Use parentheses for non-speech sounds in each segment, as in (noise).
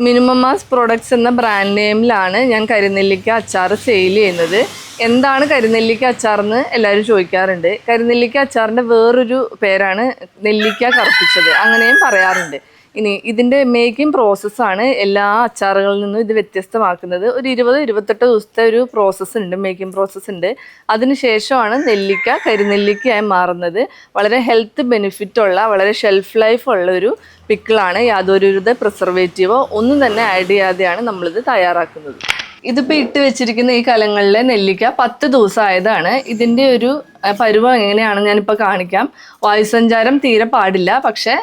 Minimum mass products എന്ന brand നെയിമിലാണ് ഞാൻ കരിനെല്ലിക്ക അച്ചാർ സെയിൽ ചെയ്യുന്നത്. എന്താണ് കരിനെല്ലിക്ക അച്ചാർ എന്ന് എല്ലാവരും ചോദിക്കാറുണ്ട്. കരിനെല്ലിക്ക അച്ചാറിന്റെ വേറൊരു പേരാണ് നെല്ലിക്ക കറുപ്പിച്ചത്. അങ്ങനെയും പറയാറുണ്ട്. ഇനി ഇതിന്റെ മേക്കിംഗ് പ്രോസസ്സാണ് എല്ലാ അച്ചാറുകളിൽ നിന്നും ഇത് വ്യത്യസ്തമാക്കുന്നത്. ഒരു ഇരുപത് ഇരുപത്തെട്ട് ദിവസത്തെ ഒരു പ്രോസസ്സ് ഉണ്ട് മേക്കിംഗ് പ്രോസസ്സ് ഉണ്ട്. അതിനുശേഷമാണ് നെല്ലിക്ക കരിനെല്ലിക്കയായി മാറുന്നത്. വളരെ ഹെൽത്ത് ബെനിഫിറ്റുള്ള വളരെ ഷെൽഫ് ലൈഫ് ഉള്ള ഒരു പിക്കിളാണ് യാതൊരുവിധ പ്രിസർവേറ്റീവോ ഒന്നും തന്നെ ആഡ് ചെയ്യാതെയാണ് നമ്മളിത് തയ്യാറാക്കുന്നത്. ഇതിപ്പോൾ ഇട്ട് വെച്ചിരിക്കുന്ന ഈ കലങ്ങളിലെ നെല്ലിക്ക പത്ത് ദിവസം ആയതാണ് ഇതിന്റെ ഒരു പരുവം എങ്ങനെയാണെന്ന് ഞാനിപ്പോൾ കാണിക്കാം. വായുസഞ്ചാരം തീരെ പാടില്ല പക്ഷേ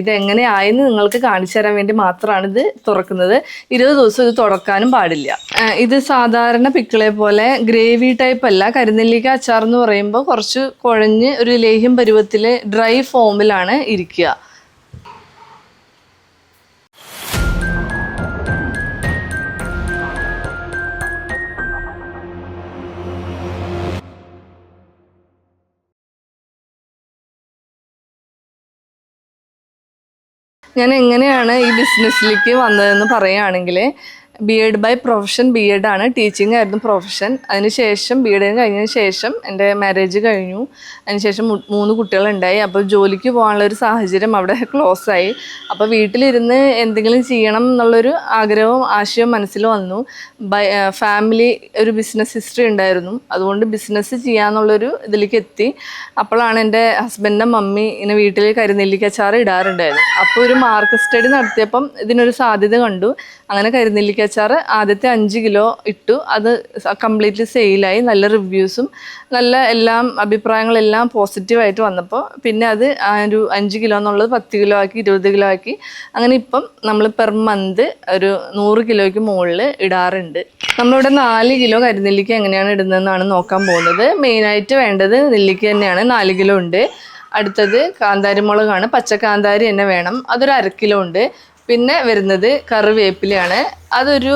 ഇത് എങ്ങനെയായെന്ന് നിങ്ങൾക്ക് കാണിച്ചു തരാൻ വേണ്ടി മാത്രമാണ് ഇത് തുറക്കുന്നത്. ഇരുപത് ദിവസം ഇത് തുറക്കാനും പാടില്ല. ഇത് സാധാരണ പിക്കിളെ പോലെ ഗ്രേവി ടൈപ്പ് അല്ല. കരിനെല്ലിക്ക അച്ചാർ എന്ന് പറയുമ്പോൾ കുറച്ച് കുഴഞ്ഞ് ഒരു ലേഹ്യം പരുവത്തിൽ ഡ്രൈ ഫോമിലാണ് ഇരിക്കുക. ഞാൻ എങ്ങനെയാണ് ഈ ബിസിനസ്സിലേക്ക് വന്നതെന്ന് പറയുകയാണെങ്കിൽ B Ed by profession B Ed ആണ് ടീച്ചിങ് ആയിരുന്നു പ്രൊഫഷൻ അതിനുശേഷം ബി എഡ് കഴിഞ്ഞതിന് ശേഷം എന്റെ മാരേജ് കഴിഞ്ഞു. അതിനുശേഷം ശേഷം മൂന്ന് കുട്ടികളുണ്ടായി. അപ്പോൾ ജോലിക്ക് പോകാനുള്ള ഒരു സാഹചര്യം അവിടെ (laughs) ക്ലോസ് ആയി. അപ്പോൾ വീട്ടിലിരുന്ന് എന്തെങ്കിലും ചെയ്യണം എന്നുള്ളൊരു ആഗ്രഹവും ആശയവും മനസ്സിൽ വന്നു. ബൈ ഫാമിലി ഒരു ബിസിനസ് ഹിസ്റ്ററി ഉണ്ടായിരുന്നു. അതുകൊണ്ട് ബിസിനസ് ചെയ്യാന്നുള്ളൊരു ഇതിലേക്ക് എത്തി. അപ്പോഴാണ് എന്റെ ഹസ്ബൻഡിന്റെ മമ്മി ഇങ്ങനെ വീട്ടിൽ കരിനെല്ലിക്കച്ചാറ് ഇടാറുണ്ടായിരുന്നു അപ്പോൾ ഒരു മാർക്ക് സ്റ്റഡി നടത്തിയപ്പം ഇതിനൊരു സാധ്യത കണ്ടു. അങ്ങനെ കരിനെല്ലിക്കച്ചാറ് ആദ്യത്തെ അഞ്ച് കിലോ ഇട്ടു. അത് കംപ്ലീറ്റ്ലി സെയിലായി നല്ല റിവ്യൂസും നല്ല എല്ലാം അഭിപ്രായങ്ങളെല്ലാം പോസിറ്റീവായിട്ട് വന്നപ്പോൾ പിന്നെ അത് ഒരു അഞ്ച് കിലോ എന്നുള്ളത് പത്ത് കിലോ ആക്കി ഇരുപത് കിലോ ആക്കി. അങ്ങനെ ഇപ്പം നമ്മൾ പെർ മന്ത് ഒരു നൂറ് കിലോയ്ക്ക് മുകളിൽ ഇടാറുണ്ട്. നമ്മളിവിടെ നാല് കിലോ കരിനെല്ലിക്ക എങ്ങനെയാണ് ഇടുന്നതെന്നാണ് നോക്കാൻ പോകുന്നത്. മെയിനായിട്ട് വേണ്ടത് നെല്ലിക്ക തന്നെയാണ്. നാല് കിലോ ഉണ്ട്. അടുത്തത് കാന്താരി മുളകാണ് പച്ച കാന്താരി തന്നെ വേണം. അതൊരു അര കിലോ ഉണ്ട്. പിന്നെ വരുന്നത് കറിവേപ്പിലയാണ്. അതൊരു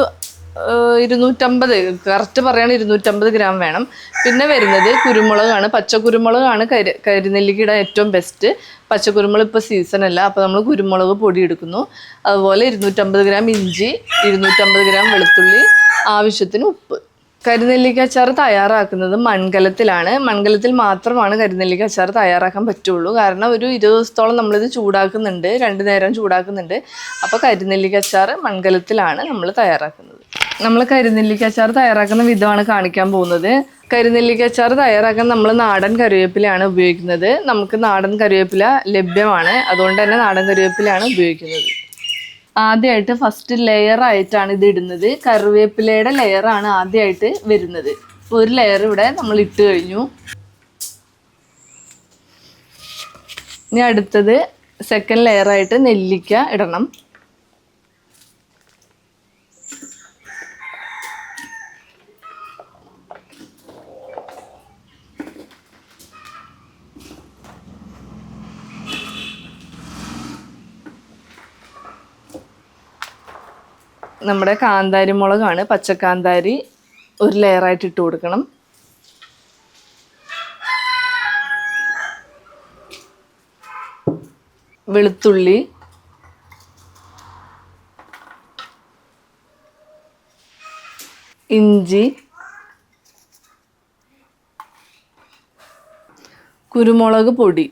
ഇരുന്നൂറ്റമ്പത് കറക്റ്റ് പറയുകയാണെങ്കിൽ ഇരുന്നൂറ്റമ്പത് ഗ്രാം വേണം. പിന്നെ വരുന്നത് കുരുമുളകാണ്. പച്ച കുരുമുളകാണ് കരി കരിനെല്ലിക്കയുടെ ഏറ്റവും ബെസ്റ്റ് പച്ച കുരുമുളക് ഇപ്പോൾ സീസൺ അല്ല അപ്പോൾ നമ്മൾ കുരുമുളക് പൊടി എടുക്കുന്നു. അതുപോലെ ഇരുന്നൂറ്റമ്പത് ഗ്രാം ഇഞ്ചി ഇരുന്നൂറ്റമ്പത് ഗ്രാം വെളുത്തുള്ളി ആവശ്യത്തിന് ഉപ്പ്. കരിനെല്ലിക്ക അച്ചാർ തയ്യാറാക്കുന്നത് മൺകലത്തിലാണ്. മൺകലത്തിൽ മാത്രമാണ് കരിനെല്ലിക്ക അച്ചാർ തയ്യാറാക്കാൻ പറ്റുള്ളൂ. കാരണം ഒരു ഇരുപത് ദിവസത്തോളം നമ്മളിത് ചൂടാക്കുന്നുണ്ട്. രണ്ട് നേരം ചൂടാക്കുന്നുണ്ട്. അപ്പോൾ കരിനെല്ലിക്ക അച്ചാർ മൺകലത്തിലാണ് നമ്മൾ തയ്യാറാക്കുന്നത്. നമ്മൾ കരിനെല്ലിക്ക അച്ചാർ തയ്യാറാക്കുന്ന വിധമാണ് കാണിക്കാൻ പോകുന്നത്. കരിനെല്ലിക്ക അച്ചാർ തയ്യാറാക്കാൻ നമ്മൾ നാടൻ കറിവേപ്പിലയാണ് ഉപയോഗിക്കുന്നത്. നമുക്ക് നാടൻ കറിവേപ്പില ലഭ്യമാണ്. അതുകൊണ്ട് തന്നെ നാടൻ കറിവേപ്പിലയാണ് ഉപയോഗിക്കുന്നത്. ആദ്യമായിട്ട് ഫസ്റ്റ് ലെയർ ആയിട്ടാണ് ഇത് ഇടുന്നത്. കറിവേപ്പിലയുടെ ലെയർ ആണ് ആദ്യമായിട്ട് വരുന്നത്. ഒരു ലെയർ ഇവിടെ നമ്മൾ ഇട്ട് കഴിഞ്ഞു. ഇനി അടുത്തത് സെക്കൻഡ് ലെയർ ആയിട്ട് നെല്ലിക്ക ഇടണം. നമ്മുടെ കാന്താരി മുളകാണ്. പച്ചക്കാന്താരി ഒരു ലെയറായിട്ട് ഇട്ട് കൊടുക്കണം. വെളുത്തുള്ളി. ഇഞ്ചി. കുരുമുളക് പൊടി.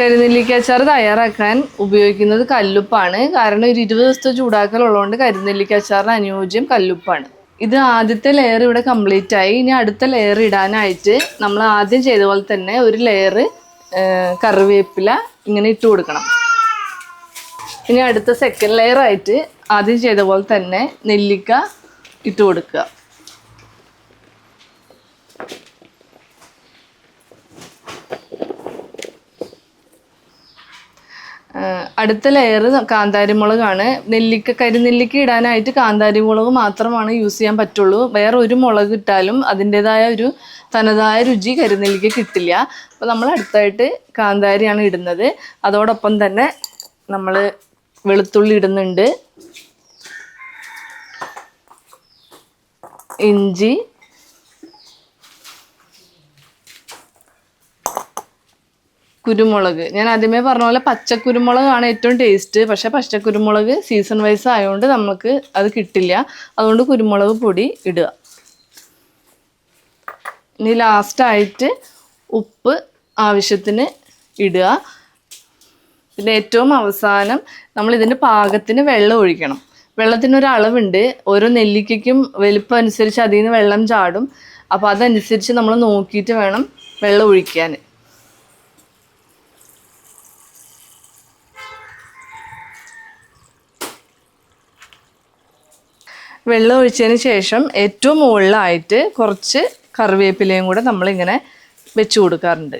കരിനെല്ലിക്ക അച്ചാർ തയ്യാറാക്കാൻ ഉപയോഗിക്കുന്നത് കല്ലുപ്പാണ്. കാരണം ഒരു ഇരുപത് ദിവസത്തെ ചൂടാക്കലുള്ളതുകൊണ്ട് കരിനെല്ലിക്ക അച്ചാറിന് അനുയോജ്യം കല്ലുപ്പാണ്. ഇത് ആദ്യത്തെ ലെയർ ഇവിടെ കംപ്ലീറ്റ് ആയി. ഇനി അടുത്ത ലെയർ ഇടാനായിട്ട് നമ്മൾ ആദ്യം ചെയ്ത പോലെ തന്നെ ഒരു ലെയർ കറിവേപ്പില ഇങ്ങനെ ഇട്ട് കൊടുക്കണം. ഇനി അടുത്ത സെക്കൻഡ് ലെയർ ആയിട്ട് ആദ്യം ചെയ്ത പോലെ തന്നെ നെല്ലിക്ക ഇട്ട് കൊടുക്കുക. അടുത്ത ലെയർ കാന്താരി മുളകാണ് നെല്ലിക്ക കരിനെല്ലിക്ക ഇടാനായിട്ട് കാന്താരി മുളക് മാത്രമാണ് യൂസ് ചെയ്യാൻ പറ്റുള്ളൂ. വേറെ ഒരു മുളക് ഇട്ടാലും അതിന്റെതായ ഒരു തനതായ രുചി കരിനെല്ലിക്ക കിട്ടില്ല. അപ്പോൾ നമ്മൾ അടുത്തായിട്ട് കാന്താരിയാണ് ഇടുന്നത്. അതോടൊപ്പം തന്നെ നമ്മൾ വെളുത്തുള്ളി ഇടുന്നുണ്ട്. ഇഞ്ചി കുരുമുളക്. ഞാൻ ആദ്യമേ പറഞ്ഞ പോലെ പച്ചക്കുരുമുളകാണ് ഏറ്റവും ടേസ്റ്റ് പക്ഷെ പച്ചക്കുരുമുളക് സീസൺ വൈസ് ആയതുകൊണ്ട് നമുക്ക് അത് കിട്ടില്ല. അതുകൊണ്ട് കുരുമുളക് പൊടി ഇടുക. ഇനി ലാസ്റ്റായിട്ട് ഉപ്പ് ആവശ്യത്തിന് ഇടുക. പിന്നെ ഏറ്റവും അവസാനം നമ്മൾ ഇതിന്റെ പാകത്തിന് വെള്ളം ഒഴിക്കണം. വെള്ളത്തിനൊരു അളവുണ്ട്. ഓരോ നെല്ലിക്കയ്ക്കും വലിപ്പം അനുസരിച്ച് അതിൽ നിന്ന് വെള്ളം ചാടും. അപ്പോൾ അതനുസരിച്ച് നമ്മൾ നോക്കിയിട്ട് വേണം വെള്ളം ഒഴിക്കാൻ. വെള്ളം ഒഴിച്ചതിന് ശേഷം ഏറ്റവും മുകളിലായിട്ട് കുറച്ച് കറിവേപ്പിലയും കൂടെ നമ്മളിങ്ങനെ വെച്ച് കൊടുക്കാറുണ്ട്.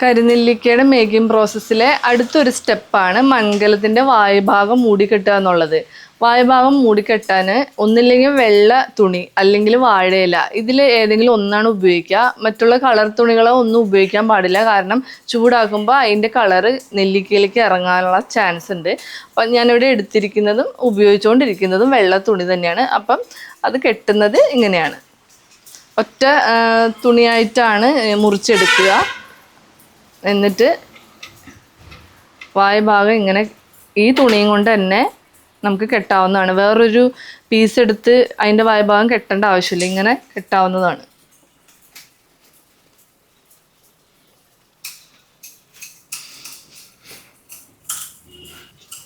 കരിനെല്ലിക്കയുടെ മേക്കിംഗ് പ്രോസസ്സിലെ അടുത്തൊരു സ്റ്റെപ്പാണ് മൺകലത്തിന്റെ വായുഭാഗം മൂടിക്കെട്ടുക എന്നുള്ളത്. വായുഭാഗം മൂടിക്കെട്ടാൻ ഒന്നില്ലെങ്കിൽ വെള്ള തുണി അല്ലെങ്കിൽ വാഴയില. ഇതിൽ ഏതെങ്കിലും ഒന്നാണ് ഉപയോഗിക്കുക. മറ്റുള്ള കളർ തുണികളോ ഒന്നും ഉപയോഗിക്കാൻ പാടില്ല. കാരണം ചൂടാക്കുമ്പോൾ അതിന്റെ കളറ് നെല്ലിക്കയിലേക്ക് ഇറങ്ങാനുള്ള ചാൻസ് ഉണ്ട്. അപ്പം ഞാനിവിടെ എടുത്തിരിക്കുന്നതും ഉപയോഗിച്ചുകൊണ്ടിരിക്കുന്നതും വെള്ള തുണി തന്നെയാണ്. അപ്പം അത് കെട്ടുന്നത് ഇങ്ങനെയാണ്. ഒറ്റ തുണിയായിട്ടാണ് മുറിച്ചെടുക്കുക. എന്നിട്ട് വായ ഭാഗം ഇങ്ങനെ ഈ തുണിയും കൊണ്ട് തന്നെ നമുക്ക് കെട്ടാവുന്നതാണ്. വേറൊരു പീസ് എടുത്ത് അതിന്റെ വായഭാഗം കെട്ടേണ്ട ആവശ്യമില്ല. ഇങ്ങനെ കെട്ടാവുന്നതാണ്.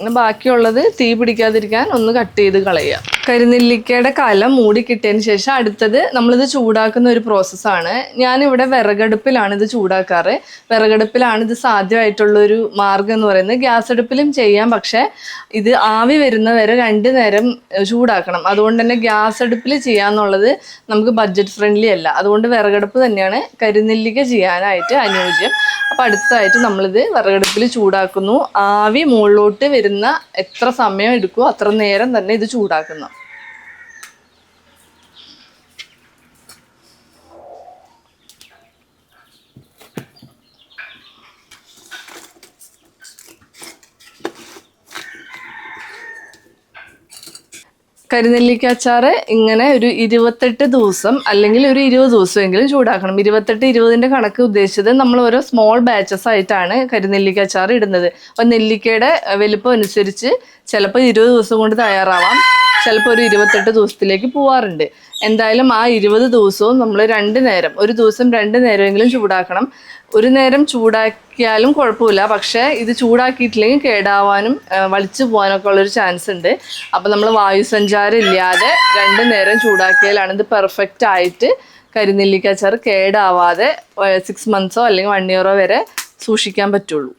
ബാക്കിയുള്ളത് തീ പിടിക്കാതിരിക്കാൻ ഒന്ന് കട്ട് ചെയ്ത് കളയുക. കരിനെല്ലിക്കയുടെ കലം മൂടി കിട്ടിയതിന് ശേഷം അടുത്തത് നമ്മളിത് ചൂടാക്കുന്ന ഒരു പ്രോസസ്സാണ് ഞാനിവിടെ വിറകടുപ്പിലാണ് ഇത് ചൂടാക്കാറ്. വിറകടുപ്പിലാണ് ഇത് സാധ്യമായിട്ടുള്ള ഒരു മാർഗം എന്ന് പറയുന്നത്. ഗ്യാസ് അടുപ്പിലും ചെയ്യാം പക്ഷേ ഇത് ആവി വരുന്നവരെ രണ്ട് നേരം ചൂടാക്കണം. അതുകൊണ്ട് തന്നെ ഗ്യാസ് അടുപ്പിൽ ചെയ്യാന്നുള്ളത് നമുക്ക് ബഡ്ജറ്റ് ഫ്രണ്ട്ലി അല്ല. അതുകൊണ്ട് വിറകടുപ്പ് തന്നെയാണ് കരിനെല്ലിക്ക ചെയ്യാനായിട്ട് അനുയോജ്യം. അപ്പോൾ അടുത്തതായിട്ട് നമ്മളിത് വിറകടുപ്പിൽ ചൂടാക്കുന്നു. ആവി മുകളിലോട്ട് വരുന്ന എത്ര സമയം എടുക്കുമോ അത്ര നേരം തന്നെ ഇത് ചൂടാക്കുന്നു. കരിനെല്ലിക്ക അച്ചാറ് ഇങ്ങനെ ഒരു ഇരുപത്തെട്ട് ദിവസം അല്ലെങ്കിൽ ഒരു ഇരുപത് ദിവസമെങ്കിലും ചൂടാക്കണം. ഇരുപത്തെട്ട് ഇരുപതിന്റെ കണക്ക് ഉദ്ദേശിച്ചത് നമ്മൾ ഓരോ സ്മോൾ ബാച്ചസ് ആയിട്ടാണ് കരിനെല്ലിക്ക അച്ചാർ ഇടുന്നത്. അപ്പോൾ നെല്ലിക്കയുടെ വലിപ്പം അനുസരിച്ച് ചിലപ്പോൾ ഇരുപത് ദിവസം കൊണ്ട് തയ്യാറാവാം. ചിലപ്പോൾ ഒരു ഇരുപത്തെട്ട് ദിവസത്തിലേക്ക് പോവാറുണ്ട്. എന്തായാലും ആ ഇരുപത് ദിവസവും നമ്മൾ രണ്ട് നേരം ഒരു ദിവസം രണ്ട് നേരമെങ്കിലും ചൂടാക്കണം. ഒരു നേരം ചൂടാക്കിയാലും കുഴപ്പമില്ല. പക്ഷേ ഇത് ചൂടാക്കിയിട്ടില്ലെങ്കിൽ കേടാവാനും വലിച്ചു പോകാനൊക്കെ ഉള്ളൊരു ചാൻസ് ഉണ്ട്. അപ്പോൾ നമ്മൾ വായുസഞ്ചാരം ഇല്ലാതെ രണ്ട് നേരം ചൂടാക്കിയാലാണ് ഇത് പെർഫെക്റ്റ് ആയിട്ട് കരിനെല്ലിക്കാച്ചാർ കേടാവാതെ സിക്സ് മന്ത്സോ അല്ലെങ്കിൽ വൺ ഇയറോ വരെ സൂക്ഷിക്കാൻ പറ്റുള്ളൂ.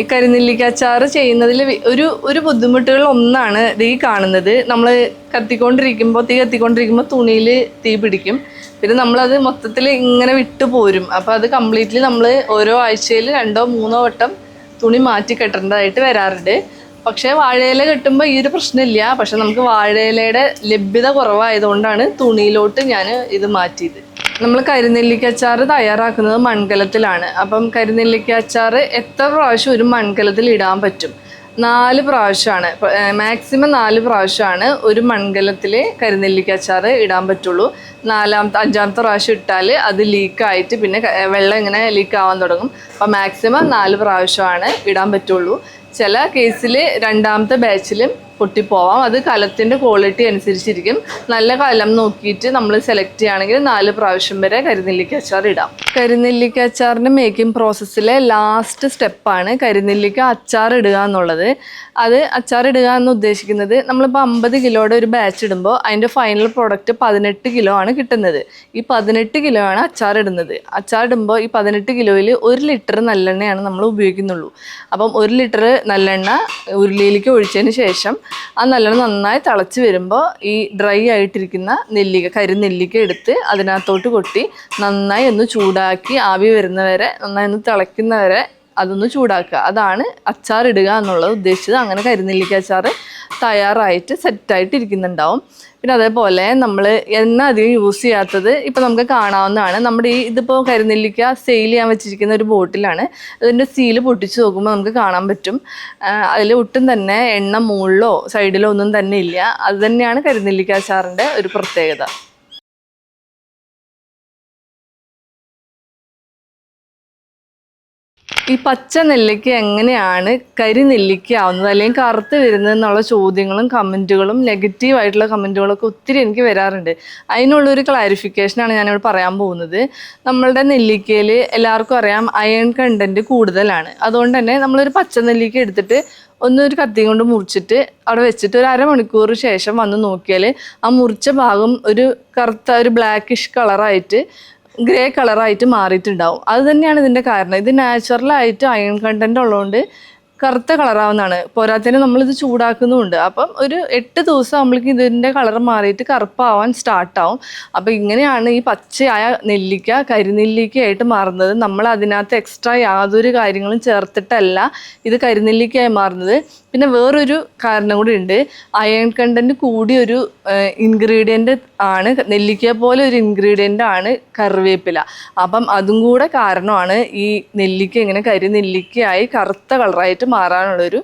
ഈ കരിനെല്ലിക്ക അച്ചാർ ചെയ്യുന്നതിൽ ഒരു ഒരു ബുദ്ധിമുട്ടുകൾ ഒന്നാണ് ഇത് ഈ കാണുന്നത്. നമ്മൾ കത്തിക്കൊണ്ടിരിക്കുമ്പോൾ തീ കത്തിക്കൊണ്ടിരിക്കുമ്പോൾ തുണിയിൽ തീ പിടിക്കും. പിന്നെ നമ്മളത് മൊത്തത്തിൽ ഇങ്ങനെ വിട്ടു പോരും. അപ്പോൾ അത് കംപ്ലീറ്റ്ലി നമ്മൾ ഓരോ ആഴ്ചയിൽ രണ്ടോ മൂന്നോ വട്ടം തുണി മാറ്റി കെട്ടേണ്ടതായിട്ട് വരാറുണ്ട്. പക്ഷേ വാഴയില കെട്ടുമ്പോൾ ഈ ഒരു പ്രശ്നമില്ല. പക്ഷെ നമുക്ക് വാഴയിലയുടെ ലഭ്യത കുറവായതുകൊണ്ടാണ് തുണിയിലോട്ട് ഞാൻ ഇത് മാറ്റിയത്. നമ്മൾ കരിനെല്ലിക്ക അച്ചാർ തയ്യാറാക്കുന്നത് മൺകലത്തിലാണ്. അപ്പം കരിനെല്ലിക്ക അച്ചാർ എത്ര പ്രാവശ്യം ഒരു മൺകലത്തിൽ ഇടാൻ പറ്റും? നാല് പ്രാവശ്യമാണ്. മാക്സിമം നാല് പ്രാവശ്യമാണ് ഒരു മൺകലത്തിൽ കരിനെല്ലിക്ക അച്ചാർ ഇടാൻ പറ്റുള്ളൂ. നാലാമത്തെ അഞ്ചാമത്തെ പ്രാവശ്യം ഇട്ടാൽ അത് ലീക്കായിട്ട് പിന്നെ വെള്ളം ഇങ്ങനെ ലീക്ക് ആവാൻ തുടങ്ങും. അപ്പം മാക്സിമം നാല് പ്രാവശ്യമാണ് ഇടാൻ പറ്റുള്ളൂ. ചില കേസിൽ രണ്ടാമത്തെ ബാച്ചിലും പൊട്ടിപ്പോവാം. അത് കലത്തിന്റെ ക്വാളിറ്റി അനുസരിച്ചിരിക്കും. നല്ല കലം നോക്കിയിട്ട് നമ്മൾ സെലക്ട് ചെയ്യുകയാണെങ്കിൽ നാല് പ്രാവശ്യം വരെ കരിനെല്ലിക്ക അച്ചാർ ഇടാം. കരിനെല്ലിക്ക അച്ചാറിന്റെ മേക്കിംഗ് പ്രോസസ്സിലെ ലാസ്റ്റ് സ്റ്റെപ്പാണ് കരിനെല്ലിക്ക അച്ചാർ ഇടുക എന്നുള്ളത്. അത് അച്ചാർ ഇടുക എന്ന് ഉദ്ദേശിക്കുന്നത് നമ്മളിപ്പോൾ അമ്പത് കിലോയുടെ ഒരു ബാച്ച് ഇടുമ്പോൾ അതിന്റെ ഫൈനൽ പ്രോഡക്റ്റ് പതിനെട്ട് കിലോ ആണ് കിട്ടുന്നത്. ഈ പതിനെട്ട് കിലോ ആണ് അച്ചാർ ഇടുന്നത്. അച്ചാർ ഇടുമ്പോൾ ഈ പതിനെട്ട് കിലോയിൽ ഒരു ലിറ്റർ നല്ലെണ്ണയാണ് നമ്മൾ ഉപയോഗിക്കുന്നുള്ളൂ. അപ്പം ഒരു ലിറ്റർ നല്ലെണ്ണ ഉരുളിയിലേക്ക് ഒഴിച്ചതിന് ശേഷം ആ നല്ലോണം നന്നായി തിളച്ച് വരുമ്പോൾ ഈ ഡ്രൈ ആയിട്ടിരിക്കുന്ന നെല്ലിക്ക കരിനെല്ലിക്ക എടുത്ത് അതിനകത്തോട്ട് കൊട്ടി നന്നായി ഒന്ന് ചൂടാക്കി ആവി വരുന്നവരെ നന്നായി ഒന്ന് തിളയ്ക്കുന്നവരെ അതൊന്ന് ചൂടാക്കുക. അതാണ് അച്ചാർ ഇടുക എന്നുള്ളത് ഉദ്ദേശിച്ചത്. അങ്ങനെ കരിനെല്ലിക്ക അച്ചാർ തയ്യാറായിട്ട് സെറ്റായിട്ട് ഇരിക്കുന്നുണ്ടാവും പിന്നെ അതേപോലെ നമ്മൾ എണ്ണ അധികം യൂസ് ചെയ്യാത്തത് ഇപ്പം നമുക്ക് കാണാവുന്നതാണ്. നമ്മുടെ ഈ ഇതിപ്പോൾ കരുനെല്ലിക്ക സെയിൽ ചെയ്യാൻ വെച്ചിരിക്കുന്ന ഒരു ബോട്ടിലാണ്. അതിന്റെ സീൽ പൊട്ടിച്ച് നോക്കുമ്പോൾ നമുക്ക് കാണാൻ പറ്റും. അതിൽ ഒട്ടും തന്നെ എണ്ണ മുകളിലോ സൈഡിലോ ഒന്നും തന്നെ ഇല്ല. അത് തന്നെയാണ് കരിനെല്ലിക്ക അച്ചാറിന്റെ ഒരു പ്രത്യേകത. ഈ പച്ച നെല്ലിക്ക എങ്ങനെയാണ് കരി നെല്ലിക്ക ആവുന്നത് അല്ലെങ്കിൽ കറുത്ത് വരുന്നത് എന്നുള്ള ചോദ്യങ്ങളും കമന്റുകളും നെഗറ്റീവ് ആയിട്ടുള്ള കമന്റുകളൊക്കെ ഒത്തിരി എനിക്ക് വരാറുണ്ട്. അതിനുള്ളൊരു ക്ലാരിഫിക്കേഷനാണ് ഞാനിവിടെ പറയാൻ പോകുന്നത്. നമ്മളുടെ നെല്ലിക്കയിൽ എല്ലാവർക്കും അറിയാം അയൺ കണ്ടന്റ് കൂടുതലാണ്. അതുകൊണ്ട് തന്നെ നമ്മളൊരു പച്ച നെല്ലിക്ക എടുത്തിട്ട് ഒന്ന് ഒരു കത്തിയും കൊണ്ട് മുറിച്ചിട്ട് അവിടെ വെച്ചിട്ട് ഒരു അരമണിക്കൂർ ശേഷം വന്ന് നോക്കിയാൽ ആ മുറിച്ച ഭാഗം ഒരു കറുത്ത ഒരു ബ്ലാക്കിഷ് കളറായിട്ട് ഗ്രേ കളറായിട്ട് മാറിയിട്ടുണ്ടാവും. അത് തന്നെയാണ് ഇതിന്റെ കാരണം. ഇത് നാച്ചുറലായിട്ട് അയൺ കണ്ടന്റ് ഉള്ളതുകൊണ്ട് കറുത്ത കളറാവുന്നതാണ് പോരാത്തതിന് നമ്മളിത് ചൂടാക്കുന്നുമുണ്ട്. അപ്പം ഒരു എട്ട് ദിവസം നമ്മൾക്ക് ഇതിന്റെ കളർ മാറിയിട്ട് കറുപ്പാവാൻ സ്റ്റാർട്ടാവും അപ്പം ഇങ്ങനെയാണ് ഈ പച്ചയായ നെല്ലിക്ക കരിനെല്ലിക്കയായിട്ട് മാറുന്നത്. നമ്മൾ അതിനകത്ത് എക്സ്ട്രാ യാതൊരു കാര്യങ്ങളും ചേർത്തിട്ടല്ല ഇത് കരിനെല്ലിക്കയായി മാറുന്നത്. പിന്നെ വേറൊരു കാരണം കൂടി ഉണ്ട്. അയൺ കണ്ടന്റ് കൂടിയൊരു ഇൻഗ്രീഡിയന്റ് ആണ്. നെല്ലിക്ക പോലെ ഒരു ഇൻഗ്രീഡിയന്റ് ആണ് കറിവേപ്പില. അപ്പം അതും കൂടെ കാരണമാണ് ഈ നെല്ലിക്ക ഇങ്ങനെ കരിനെല്ലിക്കയായി കറുത്ത കളറായിട്ട് മാറാനുള്ളൊരു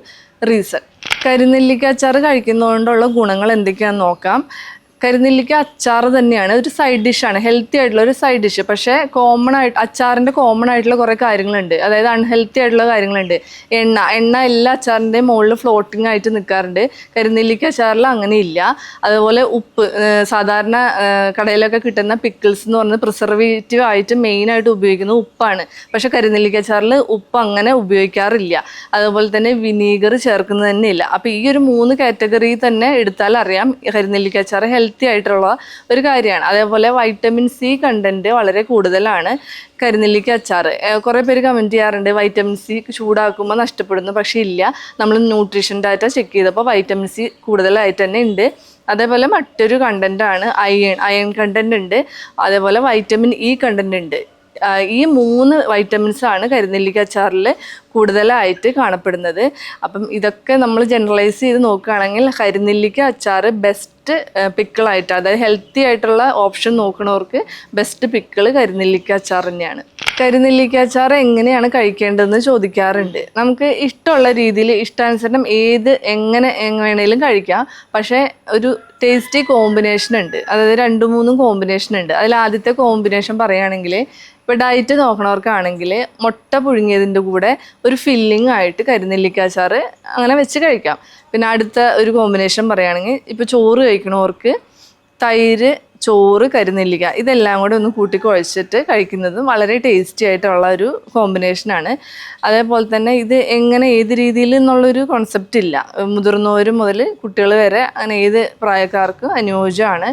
റീസൺ കരിനെല്ലിക്ക അച്ചാർ കഴിക്കുന്നതുകൊണ്ടുള്ള ഗുണങ്ങൾ എന്തൊക്കെയാണെന്ന് നോക്കാം. കരിനെല്ലിക്ക അച്ചാർ തന്നെയാണ്. ഒരു സൈഡ് ഡിഷാണ് ഹെൽത്തി ആയിട്ടുള്ള ഒരു സൈഡ് ഡിഷ് പക്ഷേ കോമൺ ആയിട്ട് അച്ചാറിന്റെ കോമൺ ആയിട്ടുള്ള കുറേ കാര്യങ്ങളുണ്ട്. അതായത് അൺഹെൽത്തി ആയിട്ടുള്ള കാര്യങ്ങളുണ്ട്. എണ്ണ എണ്ണ എല്ലാ അച്ചാറിന്റെയും മുകളിൽ ഫ്ലോട്ടിംഗ് ആയിട്ട് നിൽക്കാറുണ്ട്. കരിനെല്ലിക്ക അച്ചാറിൽ അങ്ങനെ ഇല്ല. അതുപോലെ ഉപ്പ് സാധാരണ കടയിലൊക്കെ കിട്ടുന്ന പിക്കിൾസ് എന്ന് പറയുന്നത് പ്രിസർവേറ്റീവ് ആയിട്ട് മെയിനായിട്ട് ഉപയോഗിക്കുന്നത് ഉപ്പാണ്. പക്ഷേ കരിനെല്ലിക്ക അച്ചാറിൽ ഉപ്പ് അങ്ങനെ ഉപയോഗിക്കാറില്ല. അതുപോലെ തന്നെ വിനീഗർ ചേർക്കുന്നത് തന്നെ ഇല്ല അപ്പോൾ ഈ ഒരു മൂന്ന് കാറ്റഗറി തന്നെ എടുത്താൽ അറിയാം. കരിനെല്ലിക്ക അച്ചാർ ഹെൽത്തി ആയിട്ടുള്ള ഒരു കാര്യമാണ്. അതേപോലെ വൈറ്റമിൻ സി കണ്ടന്റ് വളരെ കൂടുതലാണ് കരിനെല്ലിക്ക അച്ചാർ കുറേ പേര് കമന്റ് ചെയ്യാറുണ്ട് വൈറ്റമിൻ സി ചൂടാക്കുമ്പോൾ നഷ്ടപ്പെടുന്നു പക്ഷേ ഇല്ല. നമ്മൾ ന്യൂട്രീഷൻ ഡാറ്റ ചെക്ക് ചെയ്തപ്പോൾ വൈറ്റമിൻ സി കൂടുതലായിട്ട് തന്നെ ഉണ്ട്. അതേപോലെ മറ്റൊരു കണ്ടന്റാണ് അയൺ അയൺ കണ്ടന്റ് ഉണ്ട്. അതേപോലെ വൈറ്റമിൻ ഇ കണ്ടന്റ് ഉണ്ട്. ഈ മൂന്ന് വൈറ്റമിൻസ് ആണ് കരിനെല്ലിക്ക അച്ചാറിൽ കൂടുതലായിട്ട് കാണപ്പെടുന്നത്. അപ്പം ഇതൊക്കെ നമ്മൾ ജനറലൈസ് ചെയ്ത് നോക്കുകയാണെങ്കിൽ കരിനെല്ലിക്ക അച്ചാർ ബെസ്റ്റ് പിക്കിളായിട്ട് അതായത് ഹെൽത്തി ആയിട്ടുള്ള ഓപ്ഷൻ നോക്കണവർക്ക് ബെസ്റ്റ് പിക്കിൾ കരിനെല്ലിക്ക അച്ചാർ തന്നെയാണ് കരിനെല്ലിക്ക അച്ചാർ എങ്ങനെയാണ് കഴിക്കേണ്ടതെന്ന് ചോദിക്കാറുണ്ട്. നമുക്ക് ഇഷ്ടമുള്ള രീതിയിൽ ഇഷ്ടാനുസരണം ഏത് എങ്ങനെ വേണേലും കഴിക്കാം. പക്ഷേ ഒരു ടേസ്റ്റി കോമ്പിനേഷൻ ഉണ്ട്. അതായത് രണ്ടു മൂന്നും കോമ്പിനേഷൻ ഉണ്ട്. അതിൽ ആദ്യത്തെ കോമ്പിനേഷൻ പറയുകയാണെങ്കിൽ ഇപ്പോൾ ഡയറ്റ് നോക്കണവർക്കാണെങ്കിൽ മുട്ട പുഴുങ്ങിയതിന്റെ കൂടെ ഒരു ഫില്ലിംഗ് ആയിട്ട് കരിനെല്ലിക്ക അച്ചാർ അങ്ങനെ വെച്ച് കഴിക്കാം. പിന്നെ അടുത്ത ഒരു കോമ്പിനേഷൻ പറയുകയാണെങ്കിൽ ഇപ്പോൾ ചോറ് കഴിക്കണവർക്ക് തൈര് ചോറ് കരിനെല്ലിക്ക ഇതെല്ലാം കൂടെ ഒന്ന് കൂട്ടി കുഴച്ചിട്ട് കഴിക്കുന്നത് വളരെ ടേസ്റ്റി ആയിട്ടുള്ള ഒരു കോമ്പിനേഷനാണ് അതേപോലെ തന്നെ ഇത് എങ്ങനെ ഏത് രീതിയിൽ എന്നുള്ളൊരു കോൺസെപ്റ്റ് ഇല്ല. മുതിർന്നവർ മുതൽ കുട്ടികൾ വരെ അങ്ങനെ ഏത് പ്രായക്കാർക്കും അനുയോജ്യമാണ്.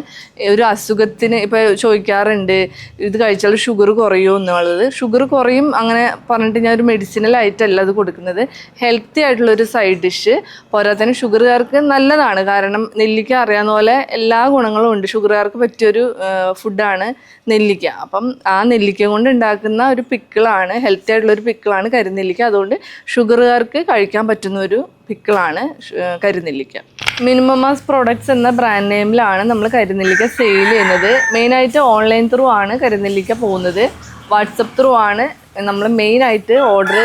ഒരു അസുഖത്തിന് ഇപ്പോൾ ചോദിക്കാറുണ്ട് ഇത് കഴിച്ചാൽ ഷുഗർ കുറയുമോ എന്നുള്ളത്. ഷുഗർ കുറയും അങ്ങനെ പറഞ്ഞിട്ട് ഞാൻ ഒരു മെഡിസിനൽ ആയിട്ടല്ല അത് കൊടുക്കുന്നത്. ഹെൽത്തി ആയിട്ടുള്ളൊരു സൈഡ് ഡിഷ് പോരാത്തന്നെ ഷുഗറുകാർക്ക് നല്ലതാണ്. കാരണം നെല്ലിക്ക അറിയാവുന്ന പോലെ എല്ലാ ഗുണങ്ങളും ഉണ്ട്. ഷുഗറുകാർക്ക് പറ്റിയൊരു ഫുഡാണ് നെല്ലിക്ക. അപ്പം ആ നെല്ലിക്ക കൊണ്ട് ഉണ്ടാക്കുന്ന ഒരു പിക്കിളാണ് ഹെൽത്തി ആയിട്ടുള്ള ഒരു പിക്കിളാണ് കരിനെല്ലിക്ക. അതുകൊണ്ട് ഷുഗറുകാർക്ക് കഴിക്കാൻ പറ്റുന്ന ഒരു പിക്കിളാണ് കരിനെല്ലിക്ക. മിനിമം മാസ് പ്രോഡക്ട്സ് എന്ന ബ്രാൻഡ് നെയിമിലാണ് നമ്മൾ കരിനെല്ലിക്ക സെയിൽ ചെയ്യുന്നത്. മെയിനായിട്ട് ഓൺലൈൻ ത്രൂ ആണ് കരിനെല്ലിക്ക പോകുന്നത്. വാട്സപ്പ് ത്രൂ ആണ് നമ്മൾ മെയിനായിട്ട് ഓർഡർ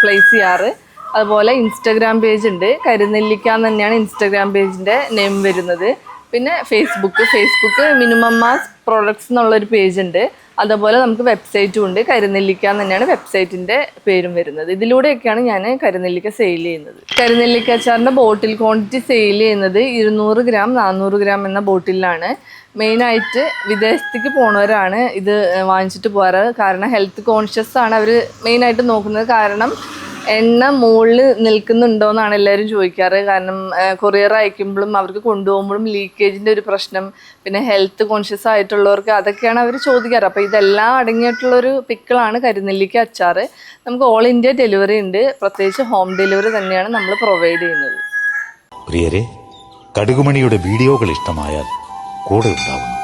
പ്ലേസ് ചെയ്യാറ്. അതുപോലെ ഇൻസ്റ്റഗ്രാം പേജ് ഉണ്ട്. കരുനെല്ലിക്ക എന്ന് തന്നെയാണ് ഇൻസ്റ്റഗ്രാം പേജിന്റെ നെയിം വരുന്നത്. പിന്നെ Facebook Facebook minimum mass products എന്നുള്ളൊരു പേജ് ഉണ്ട് അതുപോലെ നമുക്ക് വെബ്സൈറ്റും ഉണ്ട്. കരുനെല്ലിക്ക എന്ന് തന്നെയാണ് വെബ്സൈറ്റിന്റെ പേരും വരുന്നത്. ഇതിലൂടെയൊക്കെയാണ് ഞാൻ കരുനെല്ലിക്ക സെയിൽ ചെയ്യുന്നത്. കരുനെല്ലിക്ക അച്ചാറിന്റെ ബോട്ടിൽ ക്വാണ്ടിറ്റി സെയിൽ ചെയ്യുന്നത് ഇരുന്നൂറ് ഗ്രാം നാനൂറ് ഗ്രാം എന്ന ബോട്ടിലാണ് മെയിനായിട്ട് വിദേശത്തേക്ക് പോണവരാണ് ഇത് വാങ്ങിച്ചിട്ട് പോകാറ്. കാരണം ഹെൽത്ത് കോൺഷ്യസ് ആണ് അവർ മെയിനായിട്ട് നോക്കുന്നത്. കാരണം എണ്ണ മുകളിൽ നിൽക്കുന്നുണ്ടോ എന്നാണ് എല്ലാവരും ചോദിക്കാറ്. കാരണം കൊറിയർ അയക്കുമ്പോഴും അവർക്ക് കൊണ്ടുപോകുമ്പോഴും ലീക്കേജിന്റെ ഒരു പ്രശ്നം പിന്നെ ഹെൽത്ത് കോൺഷ്യസ് ആയിട്ടുള്ളവർക്ക് അതൊക്കെയാണ് അവർ ചോദിക്കാറ്. അപ്പോൾ ഇതെല്ലാം അടങ്ങിയിട്ടുള്ളൊരു പിക്കിളാണ് കരിനെല്ലിക്ക അച്ചാർ നമുക്ക് ഓൾ ഇന്ത്യ ഡെലിവറി ഉണ്ട്. പ്രത്യേകിച്ച് ഹോം ഡെലിവറി തന്നെയാണ് നമ്മൾ പ്രൊവൈഡ് ചെയ്യുന്നത്. പ്രിയരെ കടുകുമണിയുടെ വീഡിയോകൾ ഇഷ്ടമായാൽ കൂടെ ഉണ്ടാവുന്നു